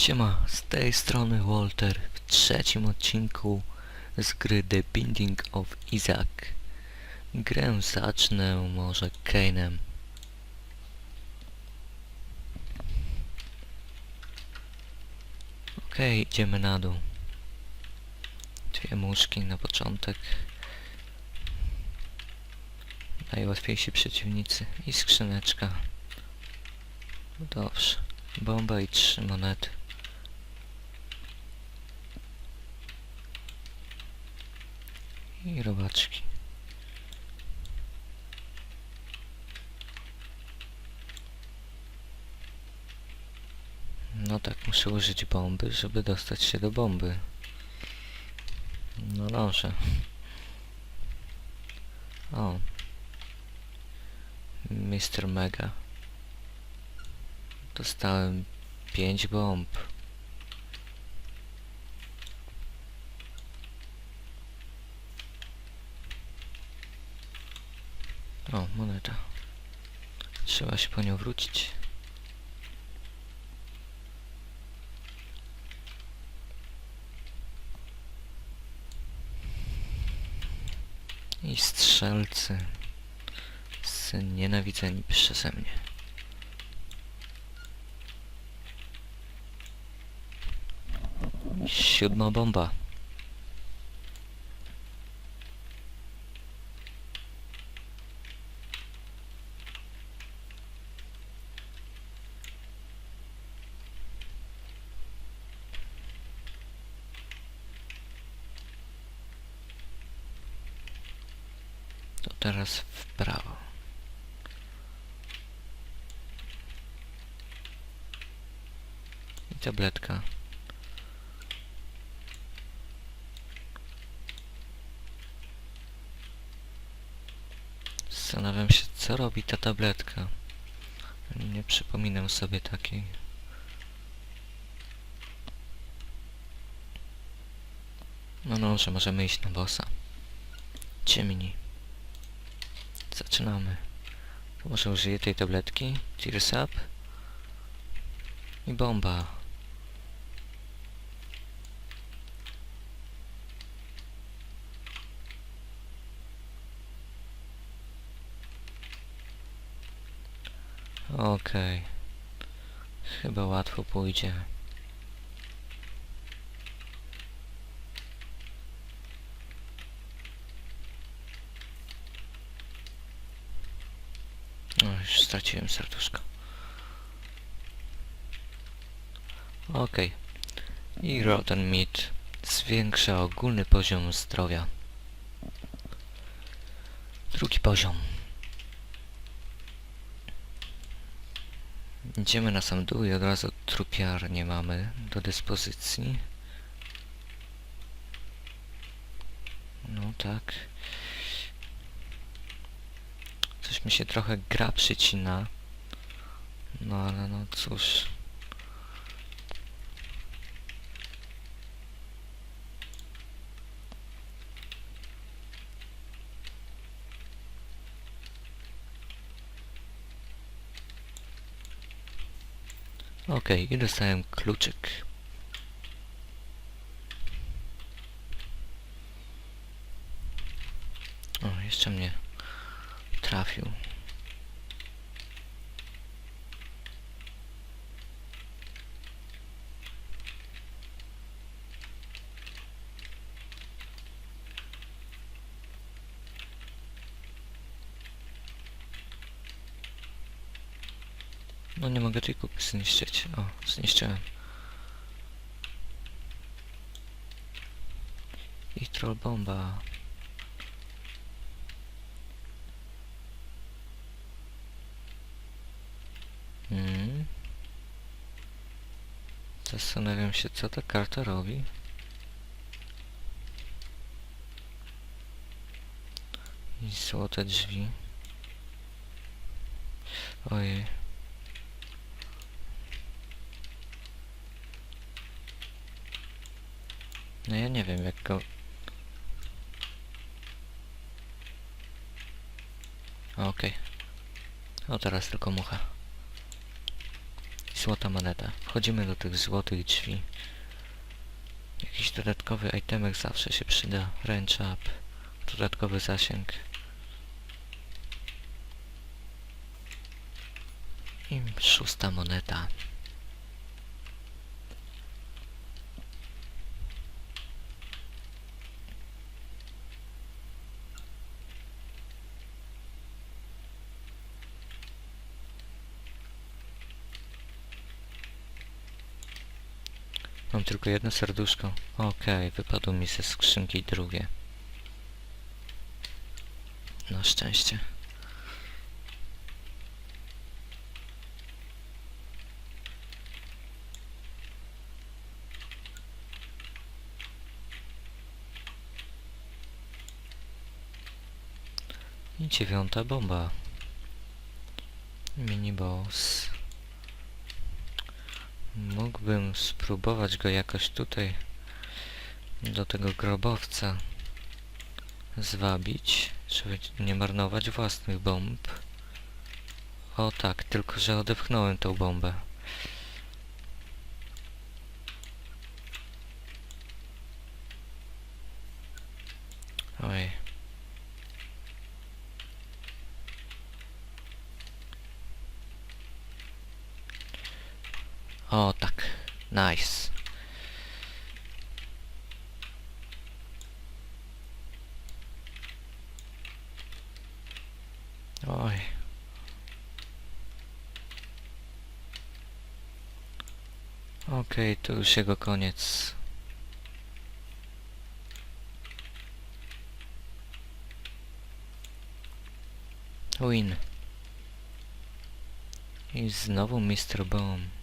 Siema, z tej strony Walter w trzecim odcinku z gry The Binding of Isaac. Grę zacznę może Kane'em. Okej, idziemy na dół. Dwie muszki na początek. Najłatwiejsi przeciwnicy. I skrzyneczka. Dobrze. Bomba i trzy monety. I robaczki. No tak, muszę użyć bomby, żeby dostać się do bomby. No dobrze. O. Mr. Mega. Dostałem pięć bomb. O, moneta. Trzeba się po nią wrócić. I strzelcy. Syn nienawidzeni przeze mnie. Siódma bomba. To teraz w prawo. I tabletka. Zastanawiam się, co robi ta tabletka. Nie przypominam sobie takiej. No no, że możemy iść na bossa. Ciemni. Zaczynamy. To może użyję tej tabletki. Tears up. I bomba. Okej. Chyba łatwo pójdzie. No, już straciłem serduszko. Okej. I Rotten Meat zwiększa ogólny poziom zdrowia. Drugi poziom. Idziemy na sam dół i od razu trupiarnię mamy do dyspozycji. No tak. Mi się trochę gra przycina. No ale no cóż. Okej, i dostałem kluczyk. O, jeszcze mnie trafił. No nie mogę tej kupy zniszczyć. O, zniszczyłem. I troll bomba. Zastanawiam się, co ta karta robi. I złote drzwi. Ojej. No ja nie wiem jak go... Okej. O teraz tylko mucha. Złota moneta. Wchodzimy do tych złotych drzwi. Jakiś dodatkowy itemek zawsze się przyda. Range up. Dodatkowy zasięg. I szósta moneta. Tylko jedno serduszko. Okej, wypadło mi ze skrzynki drugie. Na szczęście. I dziewiąta bomba. Mini boss. Mógłbym spróbować go jakoś tutaj do tego grobowca zwabić, żeby nie marnować własnych bomb. O tak, tylko że odepchnąłem tą bombę. Oj. O tak, nice. Oj. Okej, to już jego koniec. Win. I znowu Mr. Bomb.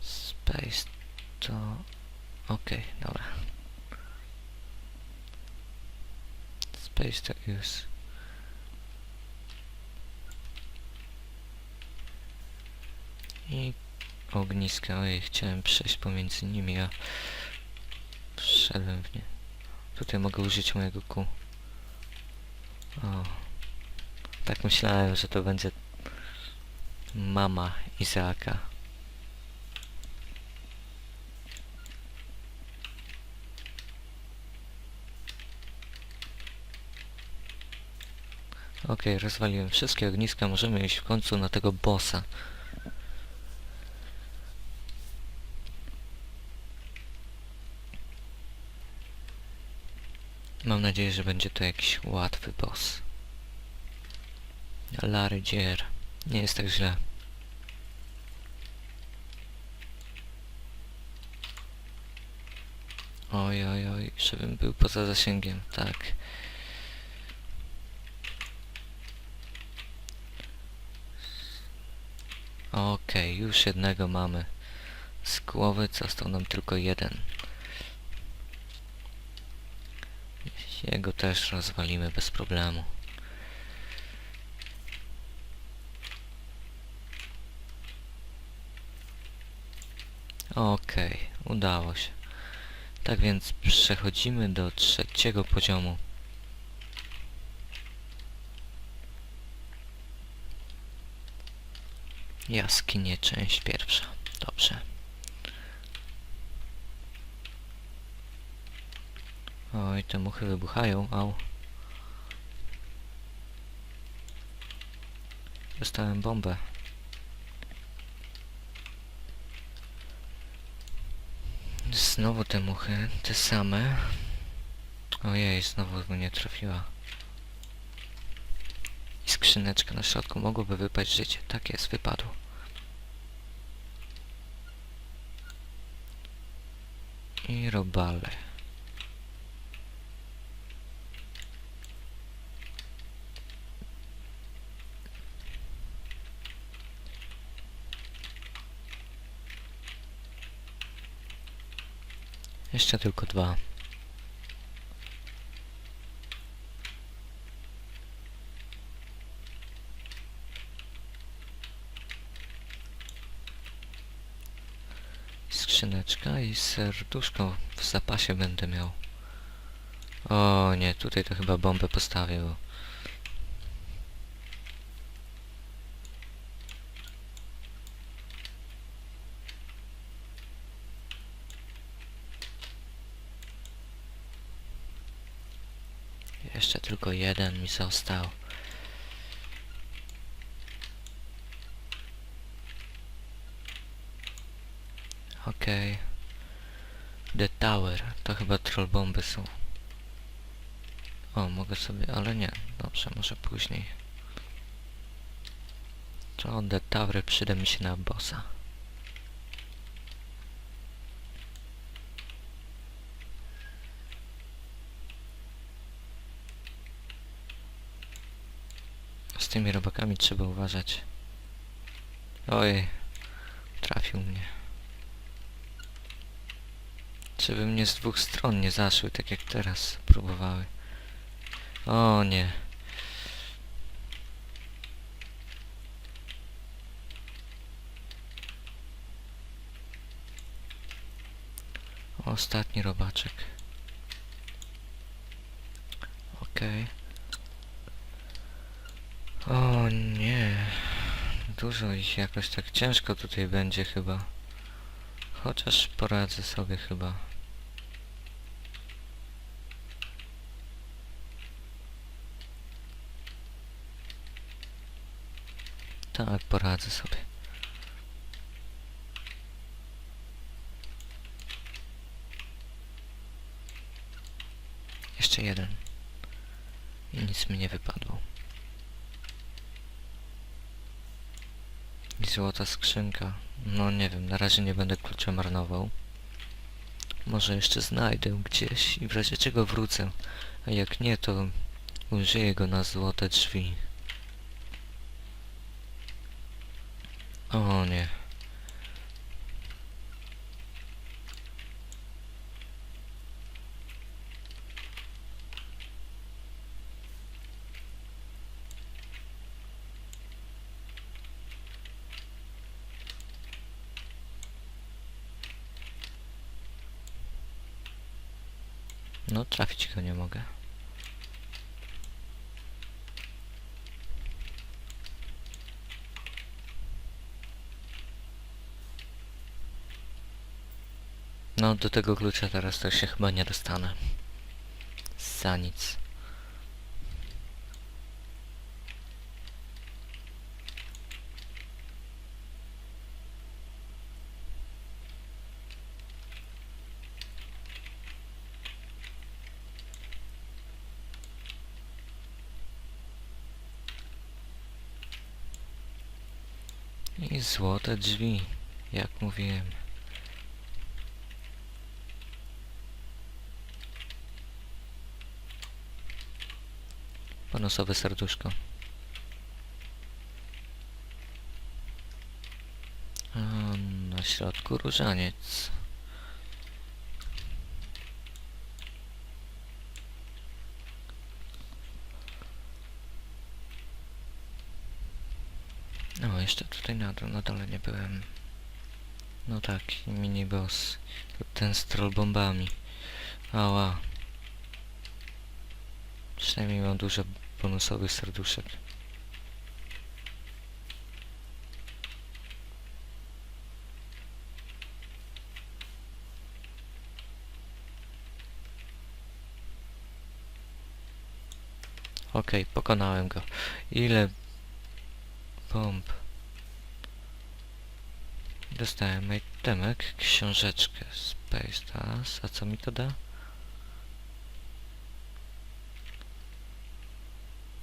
Space to... Okej, dobra. Space to use. I ogniska. Ojej, chciałem przejść pomiędzy nimi, a wszedłem w nie. Tutaj mogę użyć mojego kół. O. Tak myślałem, że to będzie mama Izaaka. Okej, rozwaliłem wszystkie ogniska, możemy iść w końcu na tego bossa. Mam nadzieję, że będzie to jakiś łatwy boss. Larry Dzier. Nie jest tak źle. Oj, oj, oj, żebym był poza zasięgiem, tak. Okej, już jednego mamy. Z głowy został nam tylko jeden. Jego też rozwalimy bez problemu. Okej, udało się. Tak więc przechodzimy do trzeciego poziomu. Jaskinie, część pierwsza. Dobrze. Oj, te muchy wybuchają, au. Dostałem bombę. Znowu te muchy, te same. Ojej, znowu mnie trafiła. Skrzyneczka na środku mogłoby wypaść życie. Tak jest, wypadło. I robale. Jeszcze tylko dwa. i serduszko w zapasie będę miał. O nie, tutaj to chyba bombę postawię, bo... Jeszcze tylko jeden mi został. Okej. Okay. The Tower. To chyba troll bomby są. O, mogę sobie, ale nie. Dobrze, może później. To The Tower przyda mi się na bossa. Z tymi robakami trzeba uważać. Oj, trafił mnie. Żeby mnie z dwóch stron nie zaszły, tak jak teraz próbowały. O nie. Ostatni robaczek. Okej. O nie. Dużo ich jakoś tak ciężko tutaj będzie chyba. Chociaż poradzę sobie chyba. Tak, poradzę sobie. Jeszcze jeden. I nic mi nie wypadło. I złota skrzynka. No nie wiem, na razie nie będę klucza marnował. Może jeszcze znajdę gdzieś i w razie czego wrócę. A jak nie, to użyję go na złote drzwi. O nie. No, trafić go nie mogę. No, do tego klucza teraz to się chyba nie dostanę. Za nic. I złote drzwi, jak mówiłem. Bonusowe serduszko. A na środku różaniec. No, jeszcze tutaj na, na dole nie byłem. No tak, i miniboss. To ten z trollbombami. Ała. Przynajmniej mam dużo bonusowych serduszek. Okej, pokonałem go. Ile bomb? Dostałem itemek, książeczkę Space Task. A co mi to da?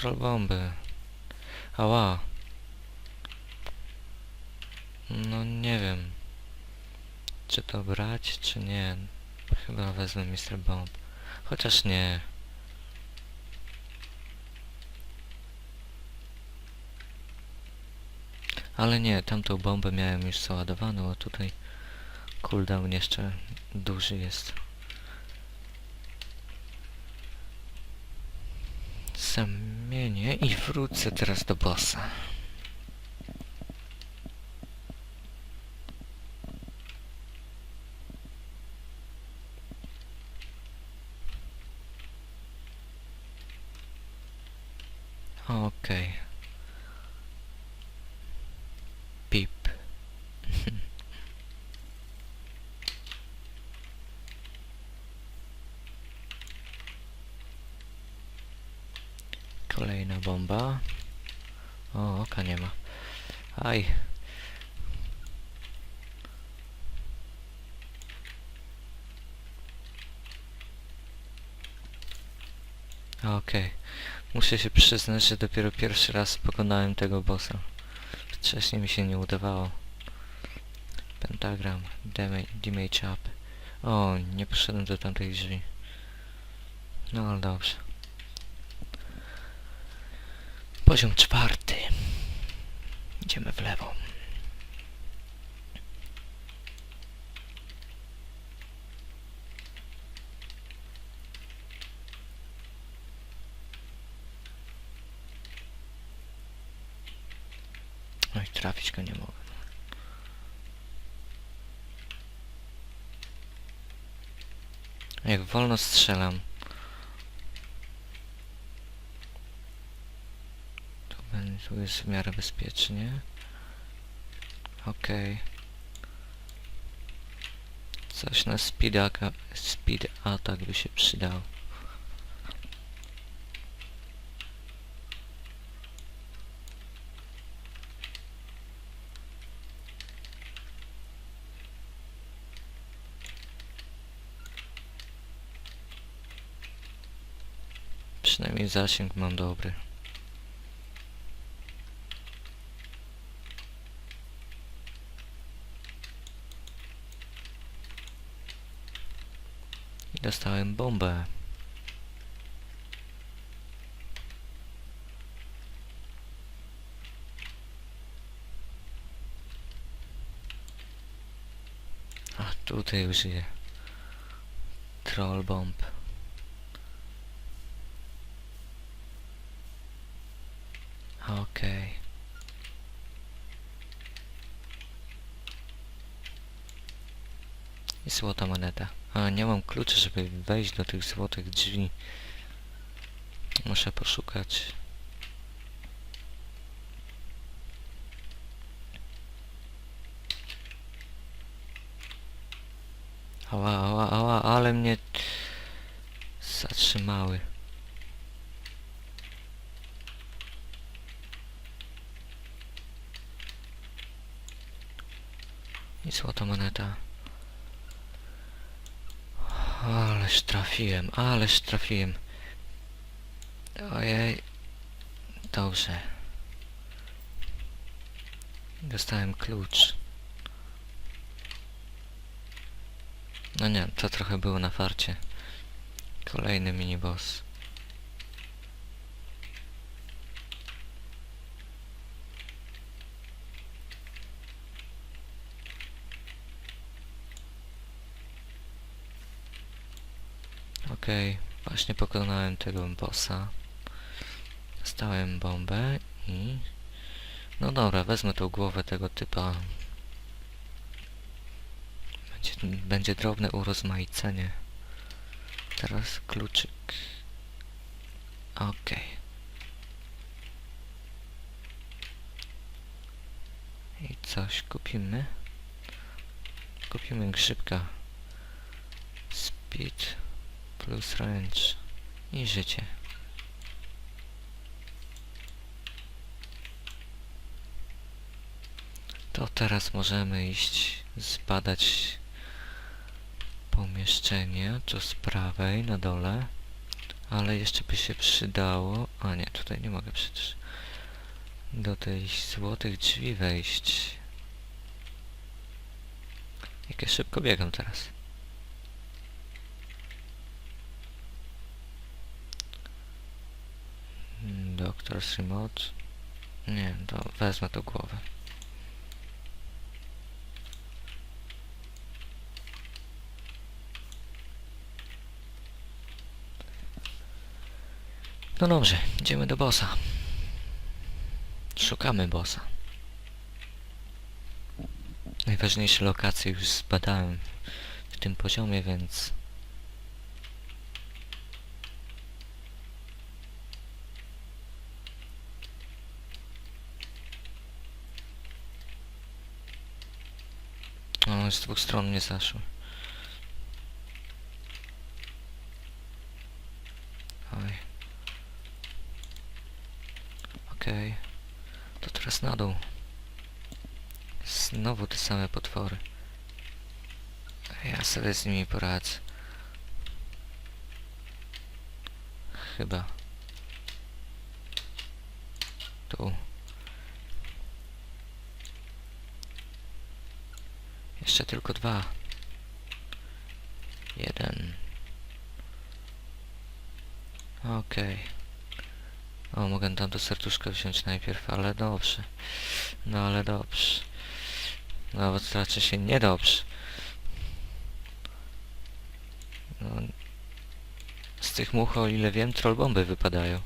Troll bomby. Ała. No nie wiem. Czy to brać, czy nie. Chyba wezmę Mr. Bomb. Chociaż nie. Ale nie, tamtą bombę miałem już załadowaną, a tutaj cooldown jeszcze duży jest. Zamienię i wrócę teraz do bossa. Okej. Pip. Kolejna bomba. O, oka nie ma. Aj. Okej. Muszę się przyznać, że dopiero pierwszy raz pokonałem tego bossa. Wcześniej mi się nie udawało. Pentagram, damage, damage up. O, nie poszedłem do tamtej drzwi. No ale dobrze. Poziom czwarty. Idziemy w lewo. Oj, trafić go nie mogę. Jak wolno strzelam. Tu, będzie, jest w miarę bezpiecznie. Okej. Coś na speedaka, speed attack by się przydał. Przynajmniej zasięg mam dobry. I dostałem bombę. A tutaj użyję troll bomb. Okej. I złota moneta. A, nie mam kluczy, żeby wejść do tych złotych drzwi. Muszę poszukać. Ała, ała, ała, ale mnie zatrzymały. I złota moneta. Ależ trafiłem, ależ trafiłem. Ojej. Dobrze. Dostałem klucz. No nie, to trochę było na farcie. Kolejny miniboss. Okej, właśnie pokonałem tego bossa. Dostałem bombę i... No dobra, wezmę tą głowę tego typa. Będzie, będzie drobne urozmaicenie. Teraz kluczyk. Okej. I coś kupimy. Kupimy grzybka. Speed plus range i życie. To teraz możemy iść zbadać pomieszczenie, tu z prawej na dole, ale jeszcze by się przydało, a nie, tutaj nie mogę przecież do tych złotych drzwi wejść. Jak ja szybko biegam teraz. Doctor's Remote. Nie, to wezmę tą głowę. No dobrze, idziemy do bossa. Szukamy bossa. Najważniejsze lokacje już zbadałem w tym poziomie, więc... O, z dwóch stron mnie zaszły. Oj. Okej. To teraz na dół. Znowu te same potwory. Ja sobie z nimi poradzę. Chyba. Tu. Jeszcze tylko dwa. Jeden. Okej. O, mogę tam to serduszko wziąć najpierw, ale dobrze. No ale dobrze. Nawet raczej się niedobrze. No, z tych much, o ile wiem, trollbomby wypadają.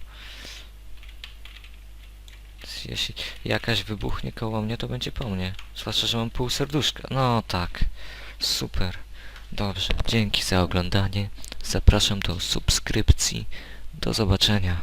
Jeśli jakaś wybuchnie koło mnie, to będzie po mnie. Zwłaszcza, że mam pół serduszka. No tak. Super. Dobrze. Dzięki za oglądanie. Zapraszam do subskrypcji. Do zobaczenia.